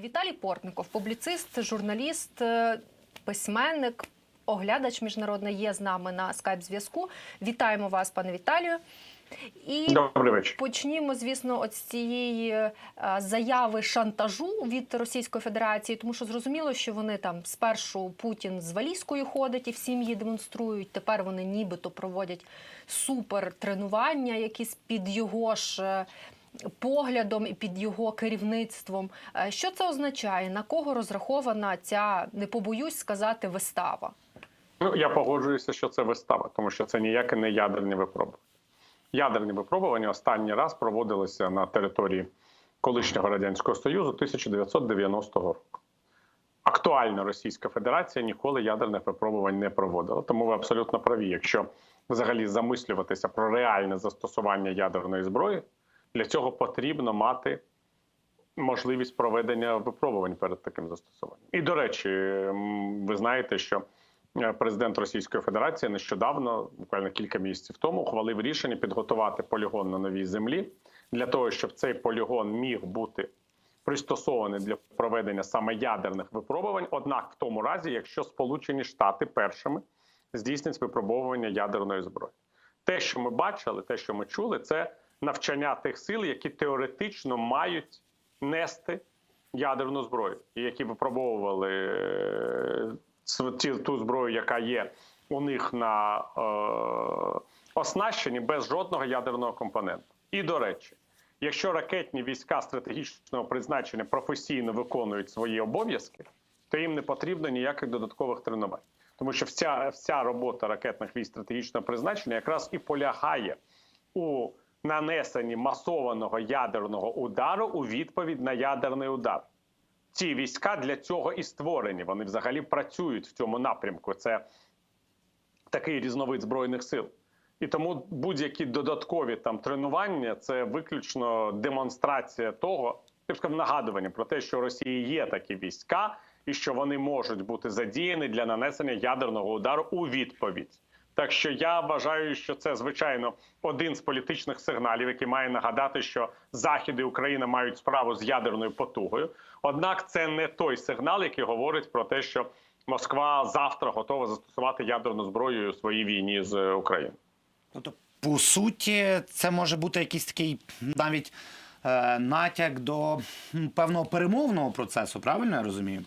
Віталій Портников, публіцист, журналіст, е, письменник, оглядач міжнародний є з нами на скайп-зв'язку. Вітаємо вас, пане Віталію. І Добрий вечір. почнімо, звісно, от з цієї е, заяви шантажу від Російської Федерації, тому що зрозуміло, що вони там спершу Путін з валізкою ходить і всім її демонструють. Тепер вони нібито проводять супер тренування, якісь під його ж. Поглядом і під його керівництвом, Е, що це означає? На кого розрахована ця, не побоюсь сказати, вистава? Ну я погоджуюся, що це вистава, тому що це ніяке не ядерні випробування. Ядерні випробування останній раз проводилися на території колишнього радянського союзу 1990 року. Актуальна Російська Федерація ніколи ядерних випробувань не проводила. Тому ви абсолютно праві. Якщо взагалі замислюватися про реальне застосування ядерної зброї, для цього потрібно мати можливість проведення випробувань перед таким застосуванням. І до речі, ви знаєте, що е, президент Російської Федерації нещодавно, буквально кілька місяців тому, ухвалив рішення підготувати полігон на новій землі для того, щоб цей полігон міг бути пристосований для проведення саме ядерних випробувань. Однак, в тому разі, якщо Сполучені Штати першими здійснять випробовування ядерної зброї, те, що ми бачили, те, що ми чули, це навчання тих сил, які теоретично мають нести ядерну зброю, і які випробовували е, ту зброю, яка є у них на е, оснащенні без жодного ядерного компоненту. І до речі, якщо ракетні війська стратегічного призначення професійно виконують свої обов'язки, то їм не потрібно ніяких додаткових тренувань. Тому що вся, вся робота ракетних військ стратегічного призначення якраз і полягає у нанесенні масованого ядерного удару у відповідь на ядерний удар. Ці війська для цього і створені. Вони взагалі працюють в цьому напрямку. Це такий різновид збройних сил. І тому будь-які додаткові там тренування це виключно демонстрація того, я нагадування про те, що у Росії є такі війська, і що вони можуть бути задіяні для нанесення ядерного удару у відповідь. Так що я вважаю, що це звичайно один з політичних сигналів, який має нагадати, що Захід і Україна мають справу з ядерною потугою. Однак це не той сигнал, який говорить про те, що Москва завтра готова застосувати ядерну зброю у своїй війні з Україною. Тобто, по суті, це може бути якийсь такий навіть е, натяк до певного перемовного процесу, правильно я розумію?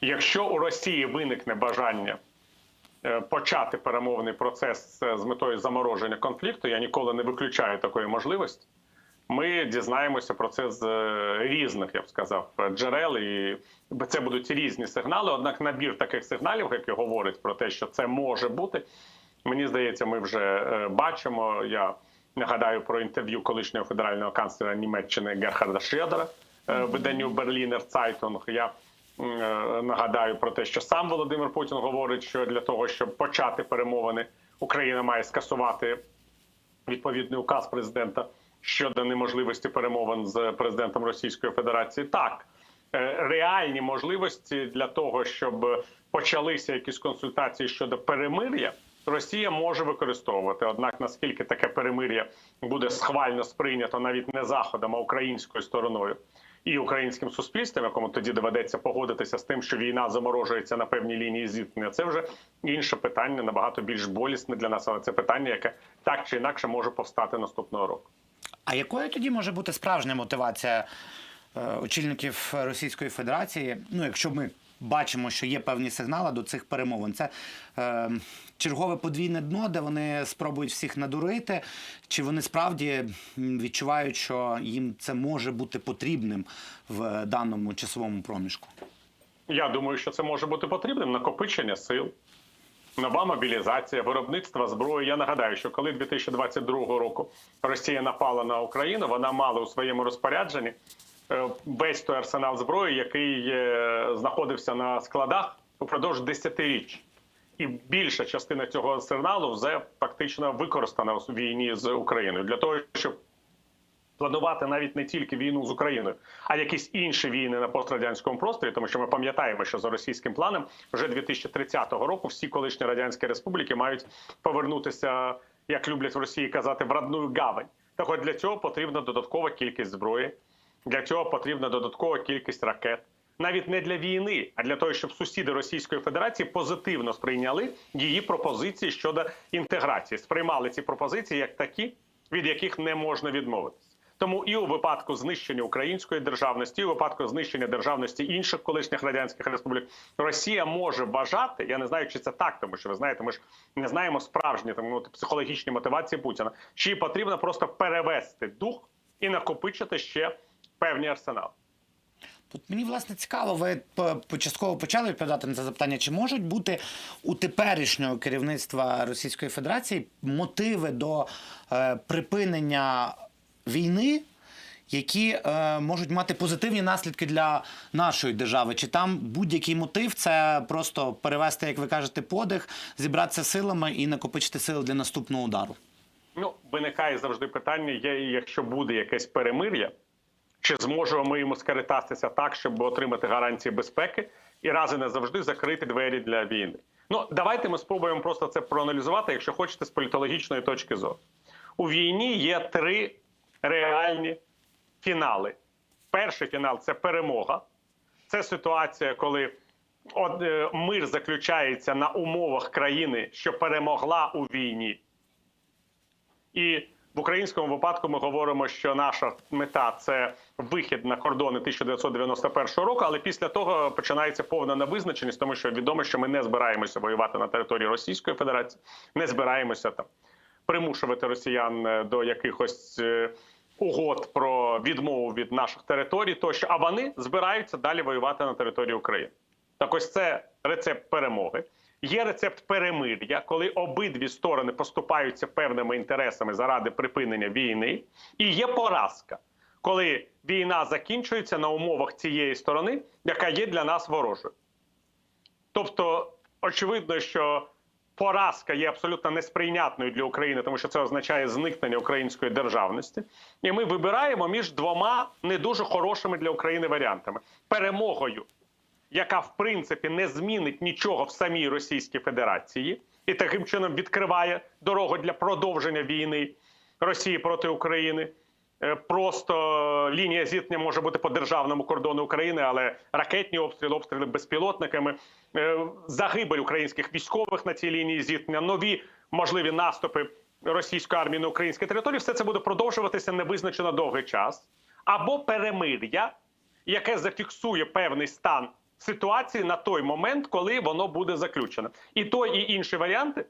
Якщо у Росії виникне бажання почати перемовний процес е, з метою замороження конфлікту, я ніколи не виключаю такої можливості. Ми дізнаємося про це з е, різних, я б сказав, е, джерел, і це будуть різні сигнали. Однак набір таких сигналів, які говорять про те, що це може бути, мені здається, ми вже е, бачимо. Я нагадаю про інтерв'ю колишнього федерального канцлера Німеччини Герхарда Шредера е, виданню Берлінер Цайтунг. Я е, нагадаю про те, що сам Володимир Путін говорить, що для того, щоб почати перемовини, Україна має скасувати відповідний указ президента щодо неможливості перемовин з президентом Російської Федерації. Так, е, реальні можливості для того, щоб почалися якісь консультації щодо перемир'я, Росія може використовувати. Однак, наскільки таке перемир'я буде схвально сприйнято навіть не заходом, а українською стороною. І українським суспільством, якому тоді доведеться погодитися з тим, що війна заморожується на певній лінії зіткнення, це вже інше питання, набагато більш болісне для нас. Але це питання, яке так чи інакше може повстати наступного року. А якою тоді може бути справжня мотивація е, очільників Російської Федерації? Ну, якщо ми бачимо, що є певні сигнали до цих перемовин, це е, чергове подвійне дно, де вони спробують всіх надурити, чи вони справді відчувають, що їм це може бути потрібним в даному часовому проміжку? Я думаю, що це може бути потрібним накопичення сил, нова мобілізація, виробництво зброї. Я нагадаю, що коли 2022 року Росія напала на Україну, вона мала у своєму розпорядженні весь той арсенал зброї, який е, знаходився на складах упродовж десятиріч. І більша частина цього арсеналу вже фактично використана у війні з Україною для того, щоб планувати навіть не тільки війну з Україною, а якісь інші війни на пострадянському просторі, тому що ми пам'ятаємо, що за російським планом вже 2030 року всі колишні радянські республіки мають повернутися, як люблять в Росії казати, в родную гавань. Так от для цього потрібна додаткова кількість зброї, для цього потрібна додаткова кількість ракет. навіть не для війни, а для того, щоб сусіди Російської Федерації позитивно сприйняли її пропозиції щодо інтеграції, сприймали ці пропозиції як такі, від яких не можна відмовитися. Тому і у випадку знищення української державності, і у випадку знищення державності інших колишніх радянських республік, Росія може вважати. Я не знаю, чи це так, тому що ви знаєте, ми ж не знаємо справжні там ну, психологічні мотивації Путіна. Чи потрібно просто перевести дух і накопичити ще певні арсенали. От мені власне цікаво, ви початково почали відповідати на це запитання. Чи можуть бути у теперішнього керівництва Російської Федерації мотиви до е, припинення війни, які е, можуть мати позитивні наслідки для нашої держави? Чи там будь-який мотив це просто перевести, як ви кажете, подих, зібратися силами і накопичити сили для наступного удару? Ну, виникає завжди питання: є, якщо буде якесь перемир'я, чи зможемо ми йому скаритатися так, щоб отримати гарантії безпеки і раз і назавжди закрити двері для війни. Ну, давайте ми спробуємо просто це проаналізувати, якщо хочете, з політологічної точки зору. У війні є три реальні фінали. Перший фінал це перемога. Це ситуація, коли е, мир заключається на умовах країни, що перемогла у війні. І в українському випадку ми говоримо, що наша мета це вихід на кордони 1991 року. Але після того починається повна невизначеність, тому що відомо, що ми не збираємося воювати на території Російської Федерації, не збираємося там примушувати росіян е, до якихось е, угод про відмову від наших територій, тощо а вони збираються далі воювати на території України. Так ось це рецепт перемоги. Є рецепт перемир'я, коли обидві сторони поступаються певними інтересами заради припинення війни. І є поразка, коли війна закінчується на умовах цієї сторони, яка є для нас ворожою. Тобто, очевидно, що поразка є абсолютно несприйнятною для України, тому що це означає зникнення української державності. І ми вибираємо між двома не дуже хорошими для України варіантами: перемогою яка в принципі не змінить нічого в самій Російській Федерації, і таким чином відкриває дорогу для продовження війни Росії проти України. Е, Просто лінія зіткнення може бути по державному кордону України, але ракетні обстріли, обстріли безпілотниками, е, загибель українських військових на цій лінії зіткнення, нові можливі наступи російської армії на українській території, все це буде продовжуватися невизначено довгий час, або перемир'я, яке зафіксує певний стан ситуації на той момент, коли воно буде заключено. І той, і інші варіанти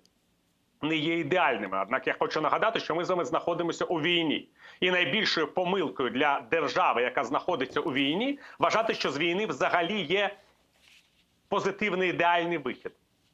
не є ідеальними. Однак я хочу нагадати, що ми з вами знаходимося у війні, і найбільшою помилкою для держави, яка знаходиться у війні, вважати, що з війни взагалі є позитивний ідеальний вихід.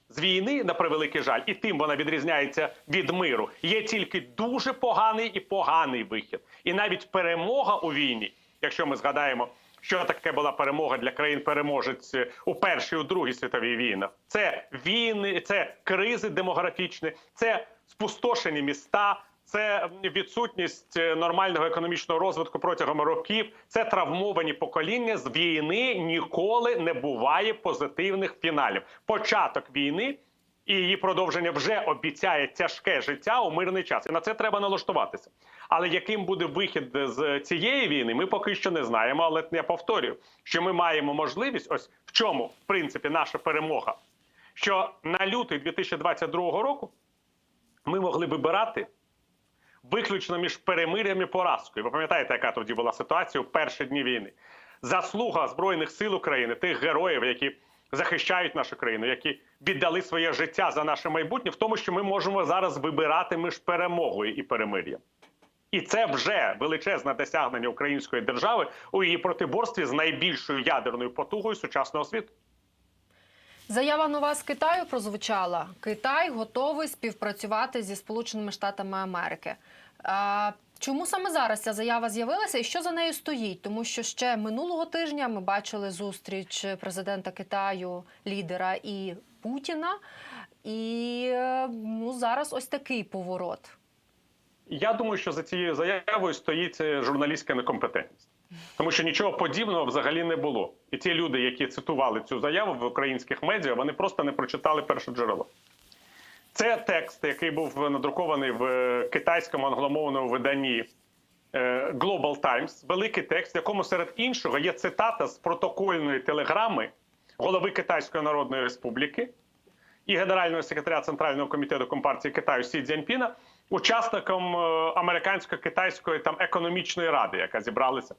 З війни, на превеликий жаль, і тим вона відрізняється від миру. Є тільки дуже поганий і поганий вихід. І навіть перемога у війні, якщо ми згадаємо, що таке була перемога для країн-переможець у першій у другій світовій війнах, це війни, це кризи демографічні, це спустошені міста. Це відсутність е, нормального економічного розвитку протягом років. Це травмовані покоління. З війни ніколи не буває позитивних фіналів. Початок війни і її продовження вже обіцяє тяжке життя у мирний час. І на це треба налаштуватися. Але яким буде вихід з цієї війни, ми поки що не знаємо. Але я повторюю, що ми маємо можливість, ось в чому в принципі наша перемога, що на лютий 2022 року ми могли вибирати виключно між перемир'ям і поразкою. Ви пам'ятаєте, яка тоді була ситуація у перші дні війни? Заслуга збройних сил України, тих героїв, які захищають нашу країну, які віддали своє життя за наше майбутнє, в тому, що ми можемо зараз вибирати між перемогою і перемир'ям. І це вже величезне досягнення української держави у її протиборстві з найбільшою ядерною потугою сучасного світу. Заява нова з Китаю прозвучала. Китай готовий співпрацювати зі Сполученими Штатами Америки. Чому саме зараз ця заява з'явилася і що за нею стоїть? Тому що ще минулого тижня ми бачили зустріч президента Китаю, лідера і Путіна. І е, ну, зараз ось такий поворот. Я думаю, що за цією заявою стоїть е, журналістська некомпетентність, тому що нічого подібного взагалі не було. І ті люди, які цитували цю заяву в українських медіа, вони просто не прочитали перше джерело. Це текст, який був надрукований в е, китайському англомовному виданні е, Global Times, великий текст, в якому серед іншого є цитата з протокольної телеграми голови Китайської Народної Республіки і генерального секретаря Центрального комітету Компартії Китаю Сі Цзіньпіна, учасником е, американсько-китайської там економічної ради, яка зібралася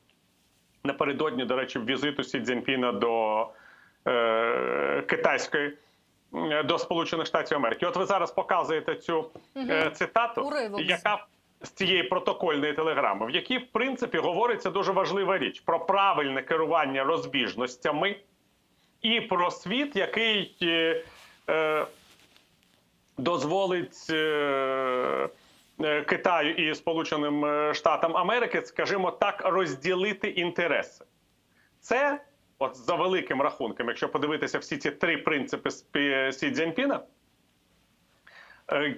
напередодні, до речі, візиту Сі Цзіньпіна до е, китайської до Сполучених Штатів Америки. От ви зараз показуєте цю е, цитату, Уривок. яка з цієї протокольної телеграми, в якій в принципі говориться дуже важлива річ про правильне керування розбіжностями і про світ, який е, е, дозволить е, е, Китаю і Сполученим е, Штатам Америки, скажімо так, розділити інтереси. Це, от за великим рахунком, якщо подивитися всі ці три принципи Сі Цзіньпіна, е,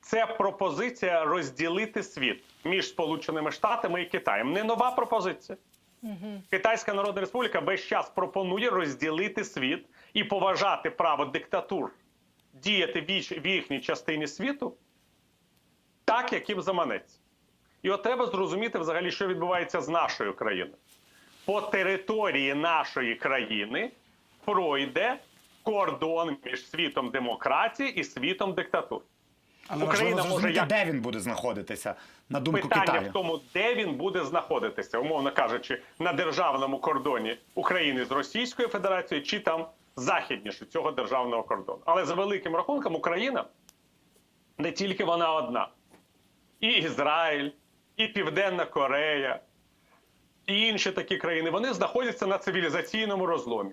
це пропозиція розділити світ між Сполученими Штатами і Китаєм. Не нова пропозиція. Китайська Народна Республіка весь час пропонує розділити світ і поважати право диктатур діяти в в їхній частині світу так, як їм заманеться. І от треба зрозуміти взагалі, що відбувається з нашою країною. По території нашої країни пройде кордон між світом демократії і світом диктатур. Але Україна важливо може як- де він буде знаходитися, на думку Питання Китаю. в тому, де він буде знаходитися, умовно кажучи, на державному кордоні України з Російською Федерацією чи там західніше цього державного кордону. Але за великим рахунком Україна не тільки вона одна, і Ізраїль, і Південна Корея, і інші такі країни вони знаходяться на цивілізаційному розломі.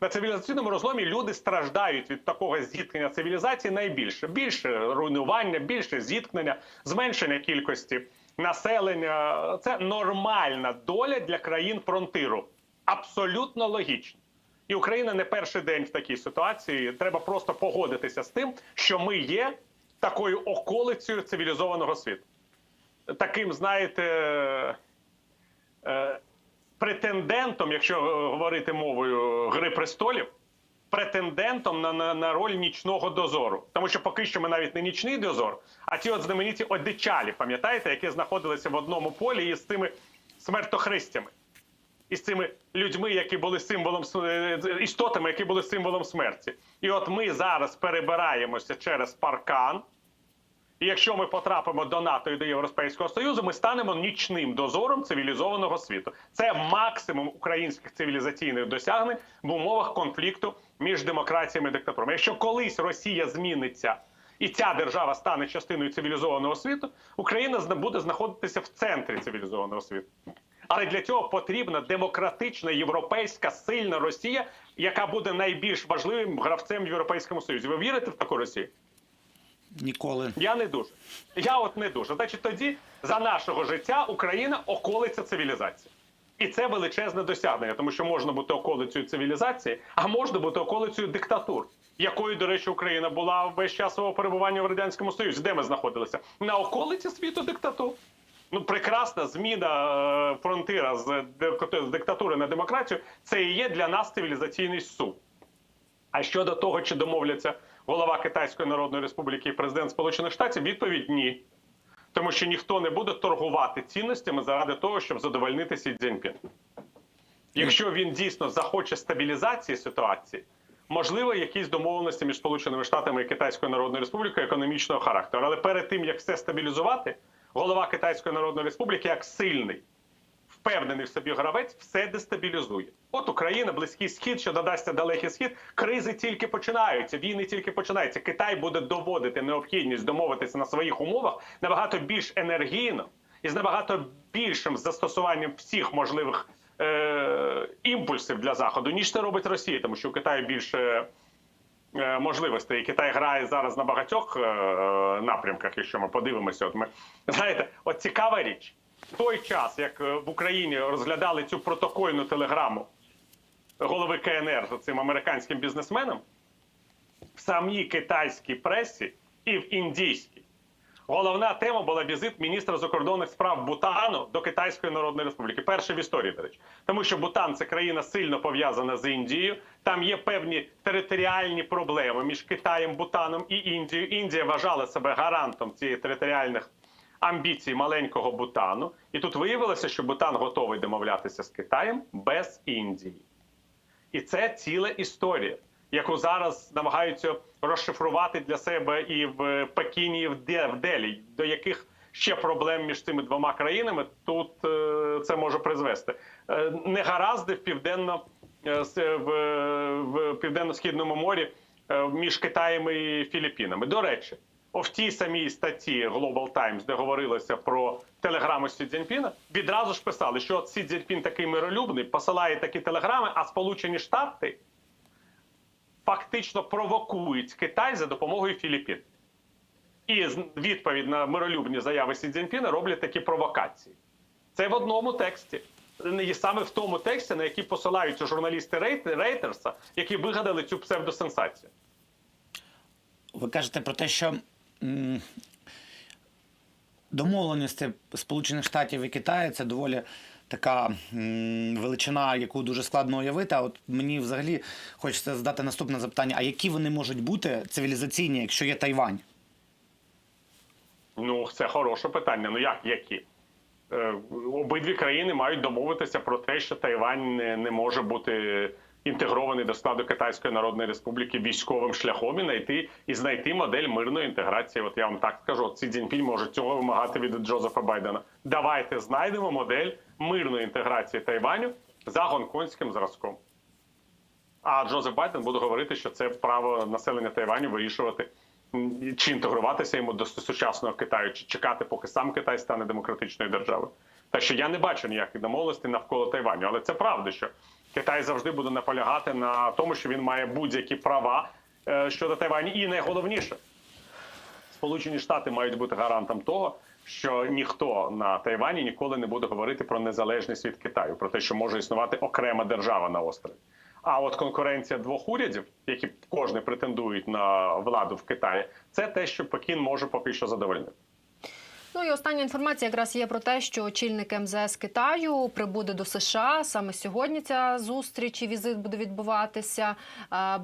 На цивілізаційному розломі люди страждають від такого зіткнення цивілізації найбільше. Більше руйнування, більше зіткнення, зменшення кількості населення. Це нормальна доля для країн фронтиру. Абсолютно логічно. І Україна не перший день в такій ситуації. Треба просто погодитися з тим, що ми є такою околицею цивілізованого світу. Таким, знаєте, претендентом, якщо е, говорити мовою Гри престолів, претендентом на, на, на роль нічного дозору. Тому що поки що ми навіть не нічний дозор, а ті от знамениті одичалі, пам'ятаєте, які знаходилися в одному полі із цими смертохристями. Із цими людьми, які були символом е, істотами, які були символом смерті. І от ми зараз перебираємося через паркан. І якщо ми потрапимо до НАТО і до Європейського Союзу, ми станемо нічним дозором цивілізованого світу. Це максимум українських цивілізаційних досягнень в умовах конфлікту між демократіями і диктатурами. Якщо колись Росія зміниться і ця держава стане частиною цивілізованого світу, Україна буде знаходитися в центрі цивілізованого світу. Але для цього потрібна демократична європейська сильна Росія, яка буде найбільш важливим гравцем в Європейському Союзі. Ви вірите в таку Росію? Ніколи. Я не дуже. Я от не дуже. Значить, тоді за нашого життя Україна околиця цивілізації. І це величезне досягнення, тому що можна бути околицею цивілізації, а можна бути околицею диктатур, якою, до речі, Україна була весь час свого перебування в радянському Союзі. Де ми знаходилися? На околиці світу диктатур. Ну, прекрасна зміна е, фронтира з, дик- з диктатури на демократію. Це і є для нас цивілізаційний сув. А щодо того, чи домовляться голова Китайської Народної Республіки і президент Сполучених Штатів, відповідь ні. Тому що ніхто не буде торгувати цінностями заради того, щоб задовольнити Сі Цзіньпін. Якщо він дійсно захоче стабілізації ситуації, можливо, якісь домовленості між Сполученими Штатами і Китайською Народною Республікою економічного характеру. Але перед тим як все стабілізувати, голова Китайської Народної Республіки як сильний впевнений в собі гравець все дестабілізує. От Україна, близький схід, що додасться далекий схід. Кризи тільки починаються, війни тільки починаються. Китай буде доводити необхідність домовитися на своїх умовах набагато більш енергійно і з набагато більшим застосуванням всіх можливих е- імпульсів для заходу, ніж це робить Росія, тому що у Китаю більше. е, Можливостей Китай грає зараз на багатьох е, напрямках. Якщо ми подивимося, от ми знаєте, от цікава річ в той час, як е, в Україні розглядали цю протокольну телеграму голови КНР з цим американським бізнесменом, в самій китайській пресі і в індійській. Головна тема була візит міністра закордонних справ Бутану до Китайської Народної Республіки. Перший в історії, до речі. Тому що Бутан це країна сильно пов'язана з Індією. Там є певні територіальні проблеми між Китаєм, Бутаном і Індією. Індія вважала себе гарантом цієї територіальних амбіції маленького Бутану. І тут виявилося, що Бутан готовий домовлятися з Китаєм без Індії. І це ціла історія, яку зараз намагаються розшифрувати для себе і в Пекіні, і в Де- Делі, до яких ще проблем між цими двома країнами тут е, це може призвести. Е, негаразди в південно е, в, південно-східному морі між Китаєм і Філіппінами. До речі, в тій самій статті Global Times, де говорилося про телеграми Сі Цзіньпіна, відразу ж писали, що Сі Цзіньпін такий миролюбний, посилає такі телеграми, а Сполучені Штати фактично провокують Китай за допомогою Філіппін. І відповідь на миролюбні заяви Сі Цзіньпіна роблять такі провокації. Це в одному тексті. І саме в тому тексті, на який посилаються журналісти Рейтерса, які вигадали цю псевдосенсацію. Ви кажете про те, що домовленості Сполучених Штатів і Китаю це доволі така величина, яку дуже складно уявити. А от мені взагалі хочеться задати наступне запитання: а які вони можуть бути цивілізаційні, якщо є Тайвань? Ну, це хороше питання. Ну як які? Е, обидві країни мають домовитися про те, що Тайвань не, не може бути інтегрований до складу Китайської Народної Республіки військовим шляхом і знайти і знайти модель мирної інтеграції. От я вам так скажу, Сі Цзіньпінь може цього вимагати від Джозефа Байдена. Давайте знайдемо модель мирної інтеграції Тайваню за гонконгським зразком. А Джозеф Байден буде говорити, що це право населення Тайваню вирішувати, чи інтегруватися йому до сучасного Китаю, чи чекати, поки сам Китай стане демократичною державою. Так що я не бачу ніяких домовленостей навколо Тайваню. Але це правда, що Китай завжди буде наполягати на тому, що він має будь-які права е, щодо Тайваню. І найголовніше, Сполучені Штати мають бути гарантом того, що ніхто на Тайвані ніколи не буде говорити про незалежність від Китаю, про те, що може існувати окрема держава на острові. А от конкуренція двох урядів, які кожен претендують на владу в Китаї, це те, що Пекін може поки що задовольнити. Ну і остання інформація якраз є про те, що очільник МЗС Китаю прибуде до США. Саме сьогодні ця зустріч і візит буде відбуватися.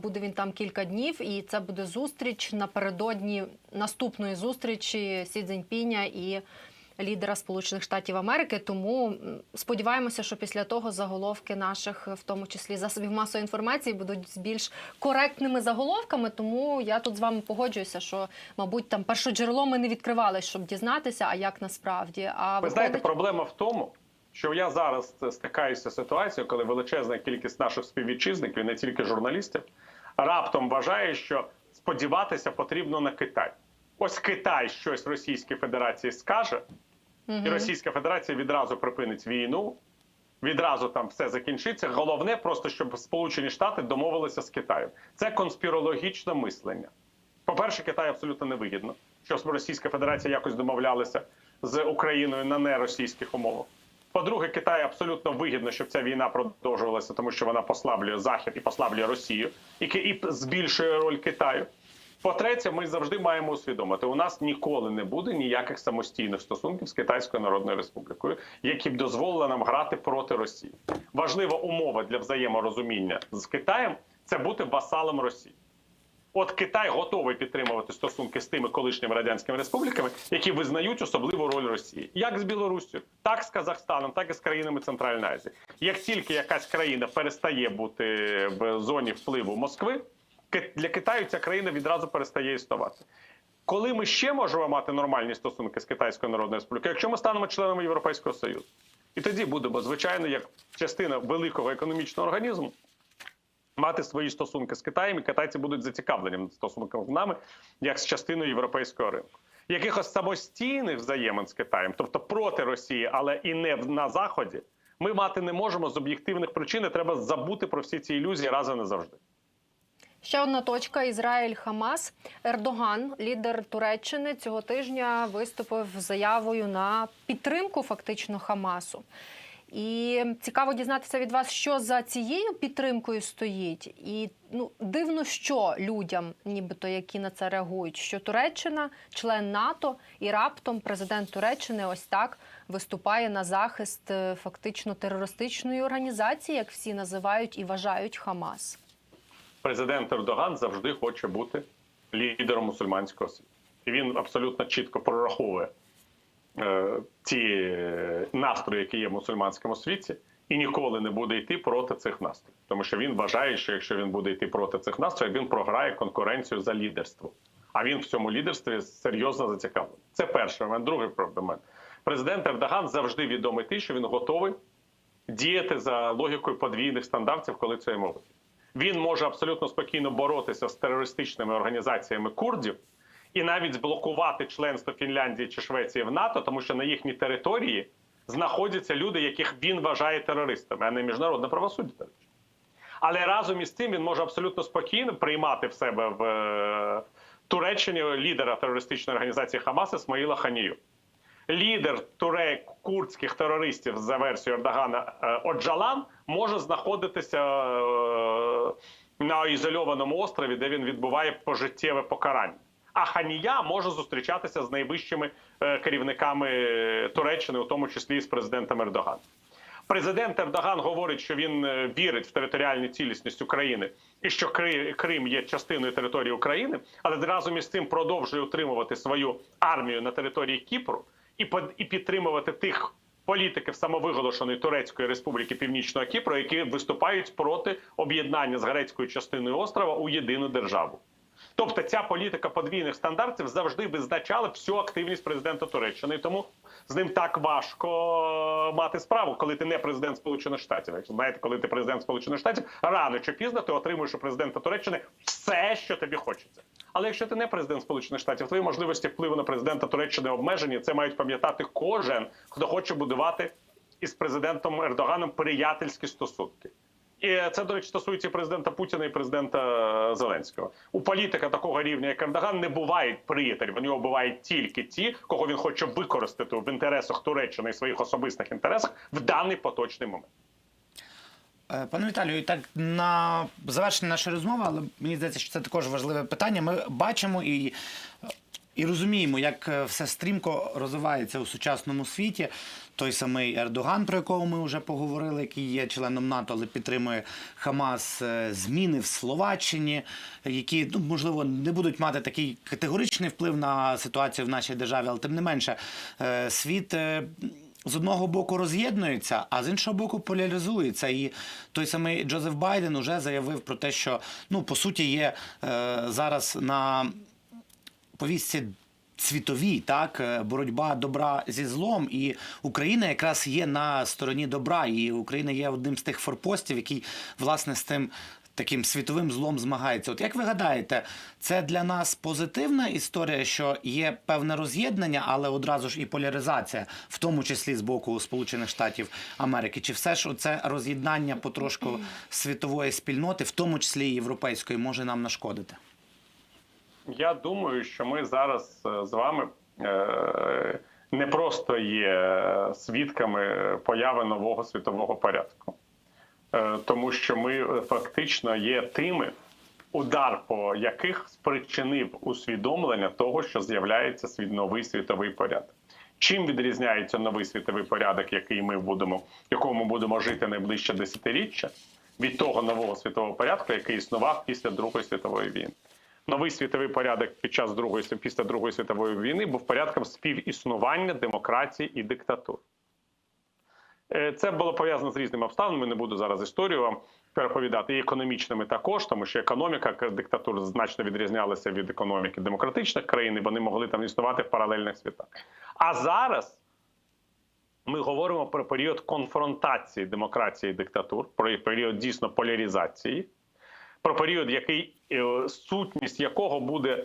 Буде він там кілька днів, і це буде зустріч напередодні наступної зустрічі Сі Цзіньпіня і лідера Сполучених Штатів Америки. Тому сподіваємося, що після того заголовки наших, в тому числі засобів масової інформації, будуть з більш коректними заголовками. Тому я тут з вами погоджуюся, що мабуть там перше джерело ми не відкривали, щоб дізнатися, а як насправді. А Ви знаєте, проблема в тому, що я зараз стикаюся з ситуацією, коли величезна кількість наших співвітчизників, не тільки журналістів, раптом вважає, що сподіватися потрібно на Китай. Ось Китай щось Російській Федерації скаже, і Російська Федерація відразу припинить війну. Відразу там все закінчиться. Головне, просто щоб Сполучені Штати домовилися з Китаєм. Це конспірологічне мислення. По-перше, Китай абсолютно невигідно, щоб Російська Федерація якось домовлялася з Україною на неросійських умовах. По-друге, Китай абсолютно вигідно, щоб ця війна продовжувалася, тому що вона послаблює Захід і послаблює Росію, і збільшує роль Китаю. По-третє, ми завжди маємо усвідомити, у нас ніколи не буде ніяких самостійних стосунків з Китайською Народною Республікою, які б дозволили нам грати проти Росії. Важлива умова для взаєморозуміння з Китаєм це бути васалом Росії. От Китай готовий підтримувати стосунки з тими колишніми радянськими республіками, які визнають особливу роль Росії, як з Білоруссю, так з Казахстаном, так і з країнами Центральної Азії. Як тільки якась країна перестає бути в зоні впливу Москви, для Китаю ця країна відразу перестає існувати. Коли ми ще можемо мати нормальні стосунки з Китайською Народною Республікою, якщо ми станемо членами Європейського Союзу, і тоді будемо звичайно як частина великого економічного організму мати свої стосунки з Китаєм, і китайці будуть зацікавлені в стосунках з нами як з частиною європейського ринку. Якихось самостійних взаємин з Китаєм, тобто проти Росії, але і не на Заході, ми мати не можемо з об'єктивних причин. і Треба забути про всі ці ілюзії раз і назавжди. Ще одна точка: Ізраїль Хамас. Ердоган, лідер Туреччини, цього тижня виступив заявою на підтримку фактично Хамасу. І цікаво дізнатися від вас, що за цією підтримкою стоїть. І ну дивно, що людям, нібито які на це реагують, що Туреччина, член НАТО, і раптом президент Туреччини ось так виступає на захист е, фактично терористичної організації, як всі називають і вважають Хамас. Президент Ердоган завжди хоче бути лідером мусульманського світу. І він абсолютно чітко прораховує е, ті настрої, які є в мусульманському світі, і ніколи не буде йти проти цих настроїв, тому що він вважає, що якщо він буде йти проти цих настроїв, він програє конкуренцію за лідерство. А він в цьому лідерстві серйозно зацікавлений. Це перший момент. Другий момент. Президент Ердоган завжди відомий тим, що він готовий діяти за логікою подвійних стандартів, коли це йому вигідно. Він може абсолютно спокійно боротися з терористичними організаціями курдів і навіть зблокувати членство Фінляндії чи Швеції в НАТО, тому що на їхній території знаходяться люди, яких він вважає терористами, а не міжнародне правосуддя. Але разом із тим він може абсолютно спокійно приймати в себе в е, Туреччині лідера терористичної організації Хамас Ісмаїла Ханію. Лідер турек курдських терористів за версією Ердогана е, Оджалан може знаходитися е, на ізольованому острові, де він відбуває пожиттєве покарання. А Ханія може зустрічатися з найвищими е, керівниками Туреччини, у тому числі і з президентом Ердоганом. Президент Ердоган говорить, що він е, вірить в територіальну цілісність України і що Крим є частиною території України, але разом із цим продовжує утримувати свою армію на території Кіпру і підтримувати тих політиків самовиголошеної Турецької Республіки Північного Кіпру, які виступають проти об'єднання з грецькою частиною острова у єдину державу. Тобто ця політика подвійних стандартів завжди визначала всю активність президента Туреччини. Тому з ним так важко мати справу, коли ти не президент Сполучених Штатів. Якщо знаєте, коли ти президент Сполучених Штатів, рано чи пізно ти отримуєш у президента Туреччини все, що тобі хочеться. Але якщо ти не президент Сполучених Штатів, твої можливості впливу на президента Туреччини обмежені. Це мають пам'ятати кожен, хто хоче будувати із президентом Ердоганом приятельські стосунки. І це, до речі, стосується президента Путіна і президента е, Зеленського. У політика такого рівня, як Ердоган, не бувають приятелів. У нього бувають тільки ті, кого він хоче використати в інтересах Туреччини і своїх особистих інтересах в даний поточний момент. Е, Пане Віталію, так на завершення нашої розмови, але мені здається, що це також важливе питання. Ми бачимо і, і розуміємо, як е, все стрімко розвивається у сучасному світі. Той самий Ердоган, про якого ми вже поговорили, який є членом НАТО, але підтримує Хамас, е, зміни в Словаччині, які ну, можливо не будуть мати такий категоричний вплив на ситуацію в нашій державі, але тим не менше, світ. З одного боку роз'єднується, а з іншого боку поляризується. І той самий Джозеф Байден уже заявив про те, що ну по суті є е, зараз на повістці. Світовій так е, боротьба добра зі злом, і Україна якраз є на стороні добра, і Україна є одним з тих форпостів, який власне з тим таким світовим злом змагається. От як ви гадаєте, це для нас позитивна історія, що є певне роз'єднання, але одразу ж і поляризація, в тому числі з боку Сполучених Штатів Америки? Чи все ж це роз'єднання потрошку світової спільноти, в тому числі і європейської, може нам нашкодити? Я думаю, що ми зараз е, з вами е, не просто є свідками появи нового світового порядку, тому що ми е, фактично є тими, удар по яких спричинив усвідомлення того, що з'являється новий світовий порядок. Чим відрізняється новий світовий порядок, який ми будемо, якому будемо жити найближче десятиріччя, від того нового світового порядку, який існував після Другої світової війни? Новий світовий порядок під час другої після Другої світової війни був порядком співіснування демократії і диктатур. Е, Це було пов'язано з різними обставинами. Не буду зараз історію вам переповідати і економічними також, тому що економіка диктатур значно відрізнялася від економіки демократичних країн, і вони могли там існувати в паралельних світах. А зараз ми говоримо про період конфронтації демократії і диктатур, про період дійсно поляризації, про період, який е, сутність якого буде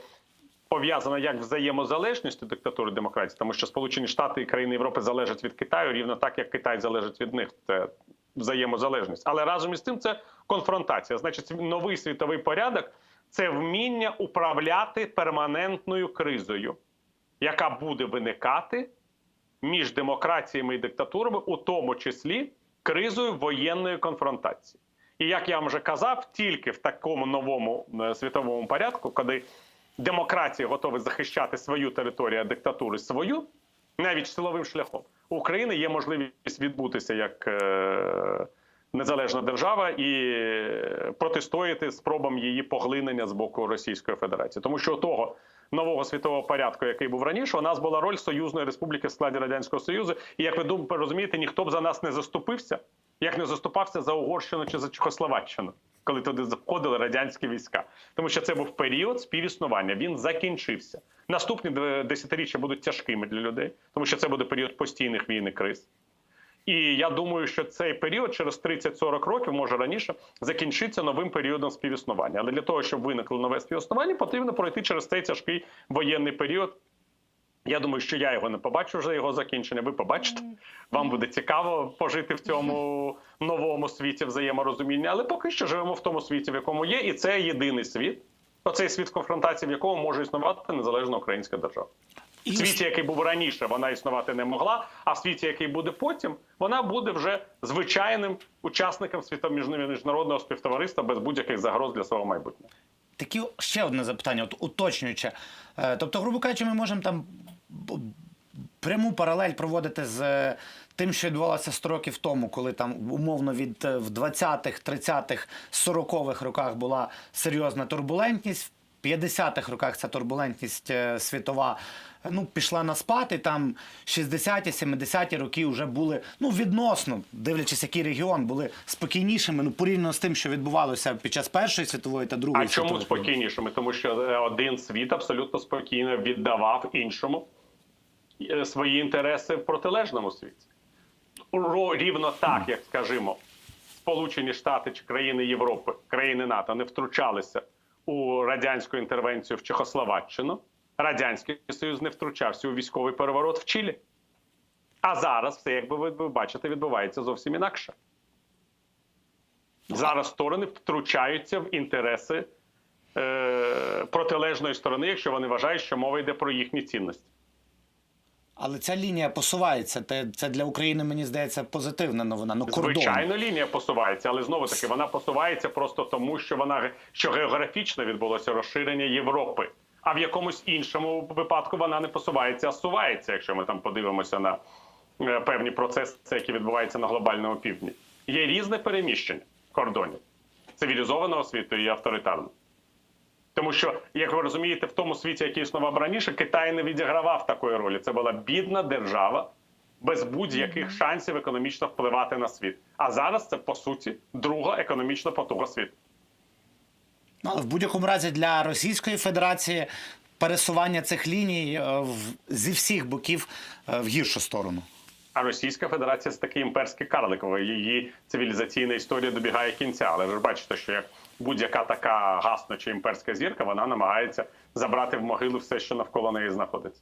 пов'язана як взаємозалежністю диктатури демократії, тому що Сполучені Штати і країни Європи залежать від Китаю, рівно так як Китай залежить від них. Це взаємозалежність. Але разом із тим це конфронтація. Значить, новий світовий порядок це вміння управляти перманентною кризою, яка буде виникати між демократіями і диктатурами, у тому числі кризою воєнної конфронтації. І як я вам вже казав, тільки в такому новому е, світовому порядку, коли демократія готова захищати свою територію, а диктатури свою, навіть силовим шляхом, у України є можливість відбутися як е, незалежна держава і протистояти спробам її поглинення з боку Російської Федерації, тому що того нового світового порядку, який був раніше, у нас була роль союзної республіки в складі радянського союзу. І як ви дум- розумієте, ніхто б за нас не заступився, як не заступався за Угорщину чи за Чехословаччину, коли туди заходили радянські війська, тому що це був період співіснування. Він закінчився. Наступні десятиріччя будуть тяжкими для людей, тому що це буде період постійних війн і криз. І я думаю, що цей період через 30-40 років, може раніше, закінчиться новим періодом співіснування. Але для того, щоб виникло нове співіснування, потрібно пройти через цей тяжкий воєнний період. Я думаю, що я його не побачу вже його закінчення. Ви побачите. Вам буде цікаво пожити в цьому новому світі взаєморозуміння. Але поки що живемо в тому світі, в якому є, і це єдиний світ. Оцей світ конфронтації, в якому може існувати незалежна українська держава. В світі, який був раніше, вона існувати не могла. А в світі, який буде потім, вона буде вже звичайним учасником світом міжнародного співтовариства без будь-яких загроз для свого майбутнього. Такі ще одне запитання, от уточнююче. Е, Тобто, грубо кажучи, ми можемо там пряму паралель проводити з е, тим, що відбувалося 100 років тому, коли там умовно від е, в 20-х, 30-х, 40-х роках була серйозна турбулентність. В 50-х роках ця турбулентність е, світова ну, пішла на спад, і там 60-ті, 70-ті роки вже були ну, відносно, дивлячись, який регіон, були спокійнішими ну, порівняно з тим, що відбувалося під час Першої світової та Другої А чому світової. війни. спокійнішими? Тому що один світ абсолютно спокійно віддавав іншому свої інтереси в протилежному світі. Рівно так, як скажімо, Сполучені Штати чи країни Європи, країни НАТО не втручалися у радянську інтервенцію в Чехословаччину. Радянський Союз не втручався у військовий переворот в Чилі. А зараз все, як ви бачите, відбувається зовсім інакше. Зараз сторони втручаються в інтереси е, протилежної сторони, якщо вони вважають, що мова йде про їхні цінності. Але ця лінія посувається. Це для України, мені здається, позитивна новина. Ну. Звичайно, лінія посувається, але знову таки вона посувається просто тому, що вона що географічно відбулося розширення Європи. А в якомусь іншому випадку вона не посувається, а сувається, якщо ми там подивимося на е, певні процеси, які відбуваються на глобальному півдні. Є різне переміщення кордонів цивілізованого світу і авторитарного. Тому що, як ви розумієте, в тому світі, який існував раніше, Китай не відігравав такої ролі. Це була бідна держава без будь-яких шансів економічно впливати на світ. А зараз це по суті друга економічна потуга світу. Ну, але в будь-якому разі для Російської Федерації пересування цих ліній е, в- зі всіх боків е, в гіршу сторону. А Російська Федерація це такий імперський карлик. Її цивілізаційна історія добігає кінця. Але ви ж бачите, що як будь-яка така гаснуча імперська зірка, вона намагається забрати в могилу все, що навколо неї знаходиться.